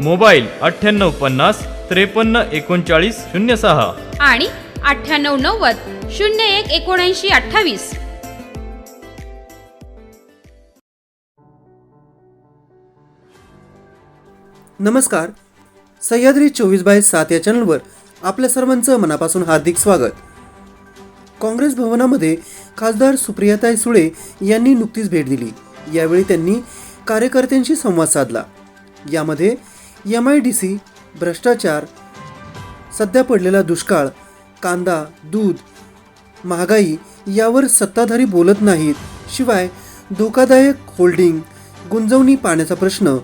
Mobile अठ्ठ्याण्णव पन्नास त्रेपन्न एकोणचाळीस शून्य सहा. आणि अठ्ठ्याण्णव नव्वद शून्य एक एकोणऐंशी अठ्ठावीस. नमस्कार. सह्याद्री चोवीस बाय सात या चॅनलवर आपल्या सर्वांचं मनापासून हार्दिक स्वागत. काँग्रेस भवनामध्ये खासदार सुप्रियाताई सुळे यांनी नुकतीच भेट दिली. यावेळी त्यांनी कार्यकर्त्यांशी संवाद साधला. यामध्ये एम आय डी सी भ्रष्टाचार सध्या पडलेला दुष्काळ कांदा दूध महागाई यावर सत्ताधारी बोलत नाहीत. शिवाय धोकादायक होल्डिंग गुंजवणी पाण्याचा प्रश्न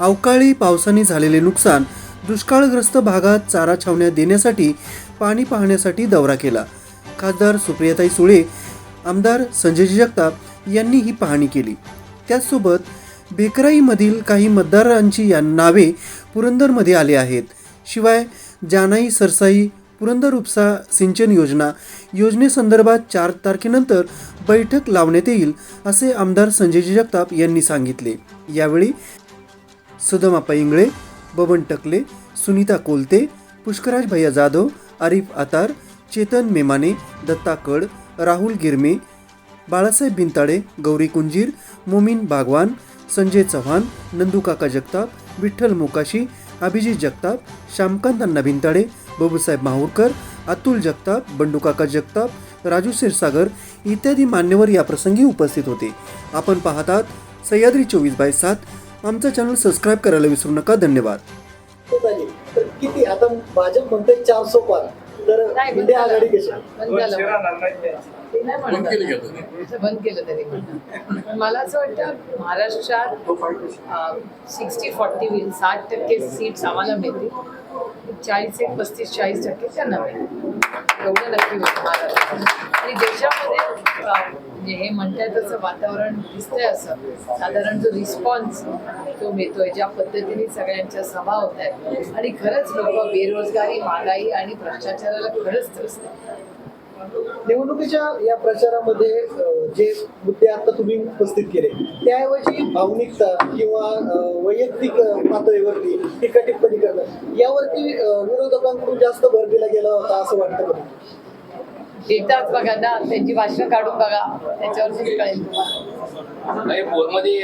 अवकाळी पावसाने झालेले नुकसान दुष्काळग्रस्त भागात चारा छावण्या देण्यासाठी पाणी पाहण्यासाठी दौरा केला. खासदार सुप्रियाताई सुळे आमदार संजय जगताप यांनी ही पाहणी केली. त्याचसोबत बेकराईमधील काही मतदारांची या नावे पुरंदरमध्ये आली आहेत. शिवाय जानाई सरसाई पुरंदर उपसा सिंचन योजना योजनेसंदर्भात चार तारखेनंतर बैठक लावण्यात येईल असे आमदार संजय जगताप यांनी सांगितले. यावेळी सुदमा पैंगळे बबन टकले सुनीता कोलते पुष्कराज भैया जाधव आरिफ आतार चेतन मेमाने दत्ता कड राहुल गिरमे बाळासाहेब बिंताडे गौरी कुंजीर मोमीन बागवान संजय चव्हाण नंदूकाका जगताप विठ्ठल मोकाशी अभिजित जगताप श्यामकांत अण्णा भिंताडे बाबूसाहेब माहूरकर अतुल जगताप बंडूकाका जगताप राजू क्षीरसागर इत्यादी मान्यवर या प्रसंगी उपस्थित होते. आपण पाहतात सह्याद्री चोवीस बाय सात. आमचा चॅनल सबस्क्राईब करायला विसरू नका. धन्यवाद. हो, किती? आता भाजप म्हणते सो पार. तर नाही, इंडिया बंद आघाडी झालं. कशी बंद. बंद केलं तरी. पण मला असं वाटतं महाराष्ट्रात सिक्स्टी फॉर्टी होईल साठ टक्के सीट्स आम्हाला मिळतील. चाळीस एक पस्तीस चाळीस टक्के त्यांना मिळतील. एवढं नक्की आणि देशामध्ये म्हणजे हे म्हणताय तसं वातावरण दिसतंय असं. साधारण जो रिस्पॉन्स तो मिळतोय ज्या पद्धतीने सगळ्यांच्या सभा होत आहेत. आणि खरंच लोक बेरोजगारी महागाई आणि भ्रष्टाचाराला खरंच त्रस्त निवडणुकीच्या या प्रचारामध्ये जे मुद्दे आता तुम्ही उपस्थित केले त्याऐवजी भावनिकता किंवा वैयक्तिक पातळीवरती टीका टिप्पणी करणं यावरती विरोधकांकडून जास्त भर दिला गेला होता असं वाटतं का? देतात बघा ना त्यांची भाषणं काढून बघा त्याच्यावरतीच कळेल तुम्हाला नाही फोनमध्ये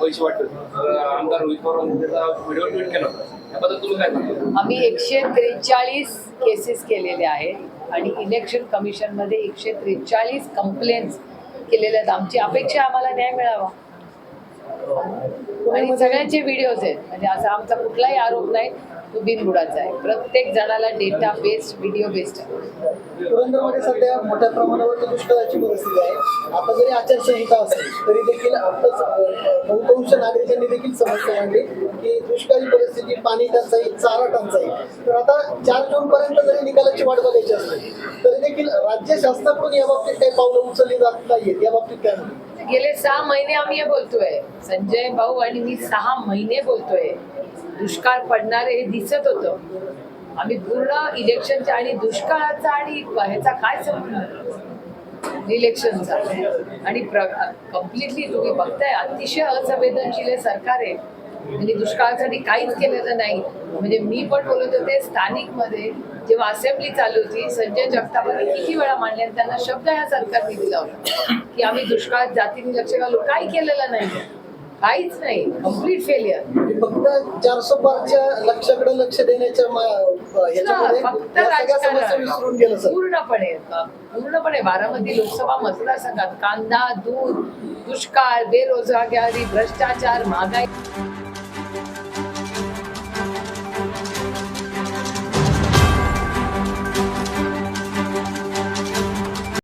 पैसे वाटत आमदार रोहित पवार व्हिडिओ ट्विट केला त्याबद्दल तुम्ही काय सांगता आम्ही एकशे त्रेचाळीस केसेस केलेले आहेत आणि इलेक्शन कमिशनमध्ये एकशे त्रेचाळीस कंप्लेंट्स केलेल्या आहेत. आमची अपेक्षा आम्हाला न्याय मिळावा. आणि सगळ्यांचे व्हिडिओज आहेत. म्हणजे असा आमचा कुठलाही आरोप नाही. तो बिनबुडाचा आहे. प्रत्येक जणाला डेटा बेस्ड व्हिडिओ बेस्ड आहे. पुरंदरमध्ये सध्या मोठ्या प्रमाणावर दुष्काळाची परिस्थिती आहे. आता जरी आचारसंहिता असेल तरी देखील आताच बहुतांश नागरिकांनी देखील समस्या मांडली की दुष्काळी परिस्थिती पाणी टंचाई चारा टंचाई. तर आता चार जून पर्यंत जरी निकालाची वाट बघायची असली तरी देखील राज्य शासनाकडून या बाबतीत काही पावलं उचलली जात नाहीयेत. या बाबतीत काय गेले सहा महिने आम्ही हे बोलतोय. संजय भाऊ आणि मी सहा महिने बोलतोय. दुष्काळ पडणार हे दिसत होतं. आम्ही पूर्ण इलेक्शनच्या आणि दुष्काळाचा आणि ह्याचा काय संबंध? इलेक्शनचा. आणि कम्प्लिटली तुम्ही बघताय अतिशय असंवेदनशील हे सरकार आहे. म्हणजे दुष्काळासाठी काहीच केलेलं नाही. म्हणजे मी पण बोलत होते स्थानिकमध्ये जेव्हा असेंब्ली चालू होती संजय जगतापांनी किती वेळा मांडले त्यांना शब्द ह्या सरकारने दिला होता. की आम्ही दुष्काळात जातीने लक्ष घालू काही केलेलं नाही. काहीच नाही. कंप्लीट फेलियर फक्त चारशे पारच्या लक्षाकडे लक्ष देण्याच्या फक्त विसरून गेलं पूर्णपणे. पूर्णपणे बारामती लोकसभा मतदारसंघात कांदा दूध दुष्काळ बेरोजगारी भ्रष्टाचार महागाई.